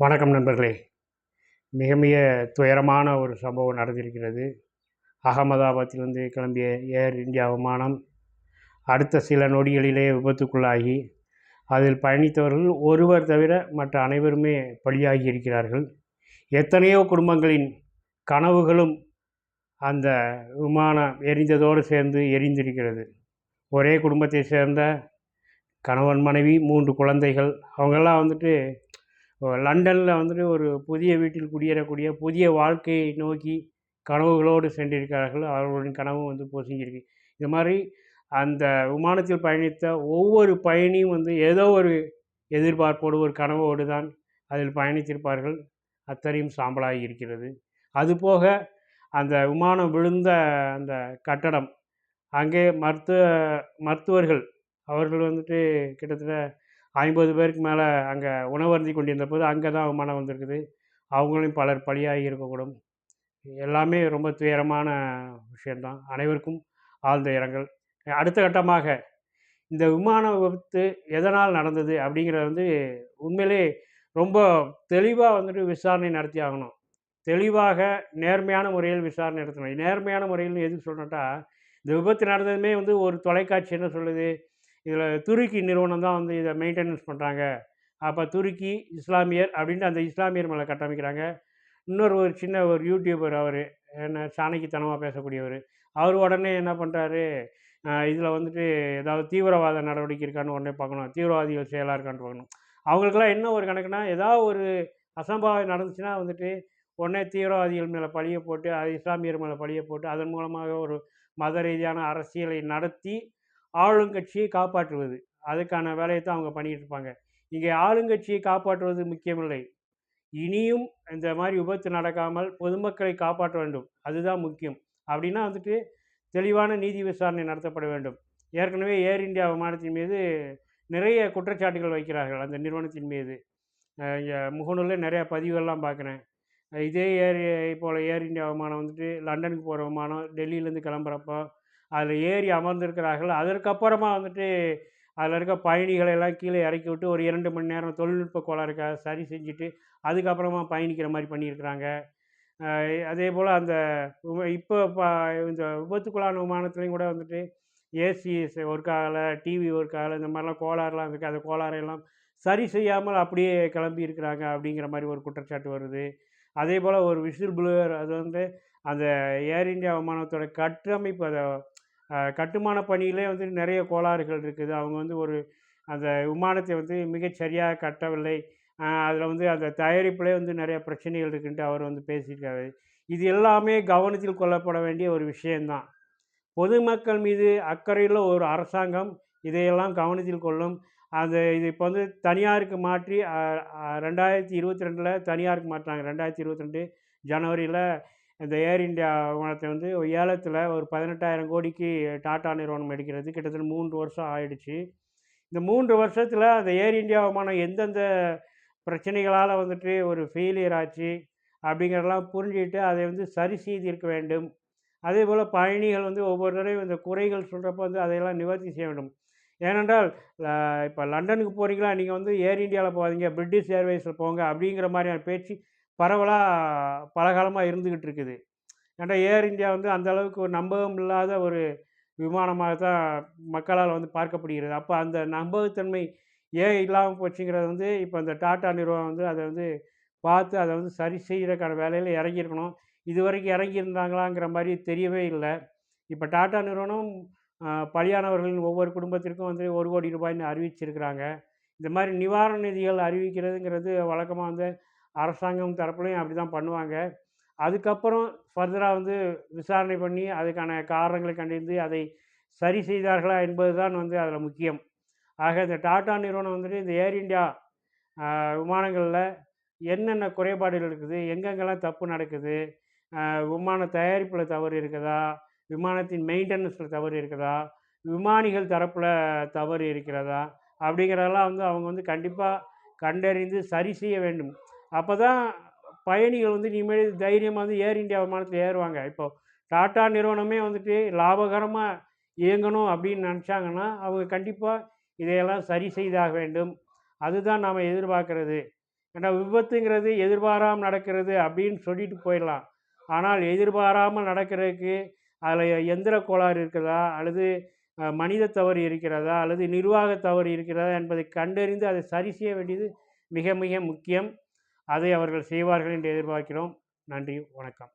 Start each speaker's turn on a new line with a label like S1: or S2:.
S1: வணக்கம் நண்பர்களே. மிக மிக துயரமான ஒரு சம்பவம் நடந்திருக்கிறது. அகமதாபாத்திலிருந்து கிளம்பிய ஏர் இந்தியா விமானம் அடுத்த சில நொடிகளிலே விபத்துக்குள்ளாகி அதில் பயணித்தவர்கள் ஒருவர் தவிர மற்ற அனைவருமே பலியாகி இருக்கிறார்கள். எத்தனையோ குடும்பங்களின் கனவுகளும் அந்த விமானம் எரிந்ததோடு சேர்ந்து எரிந்திருக்கிறது. ஒரே குடும்பத்தை சேர்ந்த கணவன் மனைவி மூன்று குழந்தைகள் அவங்கெல்லாம் வந்துட்டு லண்டனில் வந்துட்டு ஒரு புதிய வீட்டில் குடியேறக்கூடிய புதிய வாழ்க்கையை நோக்கி கனவுகளோடு சென்றிருக்கிறார்கள். அவர்களின் கனவு வந்து பொசுங்கியிருக்கு. இது மாதிரி அந்த விமானத்தில் பயணித்த ஒவ்வொரு பயணியும் வந்து ஏதோ ஒரு எதிர்பார்ப்போடு ஒரு கனவோடு தான் அதில் பயணித்திருப்பார்கள். அத்தனையும் சாம்பலாகி இருக்கிறது. அதுபோக அந்த விமானம் விழுந்த அந்த கட்டடம் அங்கே மருத்துவ மருத்துவர்கள் அவர்கள் வந்துட்டு கிட்டத்தட்ட ஐம்பது பேருக்கு மேலே அங்கே உணவருந்தி கொண்டிருந்த போது அங்கே தான் விமானம் வந்திருக்குது. அவங்களையும் பலர் பலியாகி இருக்கக்கூடும். எல்லாமே ரொம்ப துயரமான விஷயந்தான் அனைவருக்கும் ஆழ்ந்த இரங்கல். அடுத்த கட்டமாக இந்த விமான விபத்து எதனால் நடந்தது அப்படிங்கிறத வந்து உண்மையிலே ரொம்ப தெளிவாக வந்துட்டு விசாரணை நடத்தி ஆகணும். தெளிவாக நேர்மையான முறையில் விசாரணை நடத்தணும். நேர்மையான முறையில் எதுக்கு சொல்லணுட்டா இந்த விபத்து நடந்ததுமே வந்து ஒரு தொலைக்காட்சி என்ன சொல்லுது? இதில் துருக்கி நிறுவனம் தான் வந்து இதை மெயின்டெனன்ஸ் பண்ணுறாங்க அப்போ துருக்கி இஸ்லாமியர் அப்படின்ட்டு அந்த இஸ்லாமியர் மேலே கட்டமைக்கிறாங்க. இன்னொரு ஒரு சின்ன ஒரு யூடியூபர் அவர் என்ன சாணக்கித்தனமாக பேசக்கூடியவர் அவர் உடனே என்ன பண்ணுறாரு இதில் வந்துட்டு ஏதாவது தீவிரவாத நடவடிக்கை இருக்கான்னு உடனே பார்க்கணும். தீவிரவாதிகள் செயலாக இருக்கான்னு பார்க்கணும். அவங்களுக்கெல்லாம் என்ன ஒரு கணக்குனா ஏதாவது ஒரு அசம்பாவம் நடந்துச்சுன்னா வந்துட்டு உடனே தீவிரவாதிகள் மேலே பழிய போட்டு அது இஸ்லாமியர் மேலே பழிய போட்டு அதன் மூலமாக ஒரு மத ரீதியான அரசியலை நடத்தி ஆளுங்கட்சியை காப்பாற்றுவது. அதுக்கான வேலையை தான் அவங்க பண்ணிகிட்டு இருப்பாங்க. இங்கே ஆளுங்கட்சியை காப்பாற்றுவது முக்கியமில்லை. இனியும் இந்த மாதிரி விபத்து நடக்காமல் பொதுமக்களை காப்பாற்ற வேண்டும். அதுதான் முக்கியம். அப்படின்னா வந்துட்டு தெளிவான நீதி விசாரணை நடத்தப்பட வேண்டும். ஏற்கனவே ஏர் இந்தியா விமானத்தின் மீது நிறைய குற்றச்சாட்டுகள் வைக்கிறார்கள் அந்த நிறுவனத்தின் மீது. இங்கே முகநூலில் நிறையா பதிவுகள்லாம் பார்க்குறேன். இதே ஏர் போல் ஏர் இந்தியா விமானம் வந்துட்டு லண்டனுக்கு போகிற விமானம் டெல்லியிலேருந்து கிளம்புறப்போ அதில் ஏறி அமர்ந்திருக்கிறார்கள். அதற்கப்புறமா வந்துட்டு அதில் இருக்க பயணிகளை எல்லாம் கீழே இறக்கி விட்டு ஒரு இரண்டு மணி நேரம் தொழில்நுட்ப கோளாறுக்காக சரி செஞ்சுட்டு அதுக்கப்புறமா பயணிக்கிற மாதிரி பண்ணியிருக்கிறாங்க. அதே போல் அந்த இப்போ இந்த விபத்துக்குள்ளான விமானத்துலேயும் கூட வந்துட்டு ஏசி ஒர்க் ஆகலை டிவி ஒர்க் ஆகலை இந்த மாதிரிலாம் கோளாறுலாம் இருக்குது. அந்த கோளாறையெல்லாம் சரி செய்யாமல் அப்படியே கிளம்பி இருக்கிறாங்க அப்படிங்கிற மாதிரி ஒரு குற்றச்சாட்டு வருது. அதே போல் ஒரு விசில் ப்ளூவர் அது வந்து அந்த ஏர் இந்தியா விமானத்தோட கட்டமைப்பு அதை கட்டுமான பணியிலே வந்து நிறைய கோளாறுகள் இருக்குது. அவங்க வந்து ஒரு அந்த விமானத்தை வந்து மிகச்சரியாக கட்டவில்லை. அதில் வந்து அந்த தயாரிப்பிலே வந்து நிறைய பிரச்சனைகள் இருக்குன்ட்டு அவர் வந்து பேசியிருக்காரு. இது எல்லாமே கவனத்தில் கொள்ளப்பட வேண்டிய ஒரு விஷயந்தான் பொதுமக்கள் மீது அக்கறையில் ஒரு அரசாங்கம் இதையெல்லாம் கவனத்தில் கொள்ளும். அந்த இது இப்போ வந்து தனியாருக்கு மாற்றி ரெண்டாயிரத்தி இருபத்தி ரெண்டில் தனியாருக்கு மாற்றினாங்க. ரெண்டாயிரத்தி இருபத்தி ரெண்டு ஜனவரியில் இந்த ஏர் இந்தியா விமானத்தை வந்து ஏலத்தில் ஒரு பதினெட்டாயிரம் கோடிக்கு டாட்டா நிறுவனம் எடுக்கிறது. கிட்டத்தட்ட மூன்று வருஷம் ஆயிடுச்சு. இந்த மூன்று வருஷத்தில் அந்த ஏர் இந்தியா விமானம் எந்தெந்த பிரச்சனைகளால் வந்துட்டு ஒரு ஃபெயிலியர் ஆச்சு அப்படிங்கிறதெல்லாம் புரிஞ்சுக்கிட்டு அதை வந்து சரி செய்திருக்க வேண்டும். அதே போல் பயணிகள் வந்து ஒவ்வொரு தடவையும் இந்த குறைகள் சொல்கிறப்ப வந்து அதையெல்லாம் நிவர்த்தி செய்ய வேண்டும். ஏனென்றால் இப்போ லண்டனுக்கு போகிறீங்களா நீங்கள் வந்து ஏர் இந்தியாவில் போகாதீங்க. பிரிட்டிஷ் ஏர்வேஸில் போங்க அப்படிங்கிற மாதிரியான பேச்சு பரவலாக பலகாலமாக இருந்துக்கிட்டு இருக்குது ஏன்னா ஏர் இந்தியா வந்து அந்த அளவுக்கு ஒரு நம்பகம் இல்லாத ஒரு விமானமாக தான் மக்களால் வந்து பார்க்கப்படுகிறது. அப்போ அந்த நம்பகத்தன்மை ஏன் இல்லாமல் போச்சுங்கிறது வந்து இப்போ அந்த டாட்டா நிறுவனம் வந்து அதை வந்து பார்த்து அதை வந்து சரி செய்கிறதுக்கான வேலையில் இறங்கியிருக்கணும். இது வரைக்கும் இறங்கியிருந்தாங்களாங்கிற மாதிரி தெரியவே இல்லை. இப்போ டாட்டா நிறுவனம் பலியானவர்களின் ஒவ்வொரு குடும்பத்திற்கும் வந்து ஒரு கோடி ரூபாய்னு அறிவிச்சிருக்கிறாங்க. இந்த மாதிரி நிவாரண நிதிகள் அறிவிக்கிறதுங்கிறது வழக்கமாக வந்து அரசாங்கம் தரப்புலையும் அப்படி தான் பண்ணுவாங்க. அதுக்கப்புறம் ஃபர்தராக வந்து விசாரணை பண்ணி அதுக்கான காரணங்களை கண்டறிந்து அதை சரி செய்தார்களா என்பது தான் வந்து அதில் முக்கியம். ஆக இந்த டாட்டா நிறுவனம் வந்துட்டு இந்த ஏர் இண்டியா விமானங்களில் என்னென்ன குறைபாடுகள் இருக்குது எங்கெங்கெல்லாம் தப்பு நடக்குது விமான தயாரிப்பில் தவறு இருக்குதா விமானத்தின் மெயின்டெனன்ஸில் தவறு இருக்குதா விமானிகள் தரப்பில் தவறு இருக்கிறதா அப்படிங்கிறதெல்லாம் வந்து அவங்க வந்து கண்டிப்பாக கண்டறிந்து சரி செய்ய வேண்டும். அப்போ தான் பயணிகள் வந்து இனிமேல் தைரியமாக வந்து ஏர் இந்தியா விமானத்தில் ஏறுவாங்க. இப்போது டாட்டா நிறுவனமே வந்துட்டு லாபகரமாக இயங்கணும் அப்படின்னு நினச்சாங்கன்னா அவங்க கண்டிப்பாக இதையெல்லாம் சரி செய்தாக வேண்டும். அதுதான் நாம் எதிர்பார்க்கறது. ஏன்னா விபத்துங்கிறது எதிர்பாராமல் நடக்கிறது அப்படின்னு சொல்லிட்டு போயிடலாம். ஆனால் எதிர்பாராமல் நடக்கிறதுக்கு அதில் எந்திர கோளாறு இருக்கிறதா அல்லது மனித தவறு இருக்கிறதா? அல்லது நிர்வாக தவறு இருக்கிறதா? என்பதை கண்டறிந்து அதை சரி செய்ய வேண்டியது மிக மிக முக்கியம். அதை அவர்கள் செய்வார்கள் என்று எதிர்பார்க்கிறோம். நன்றி வணக்கம்.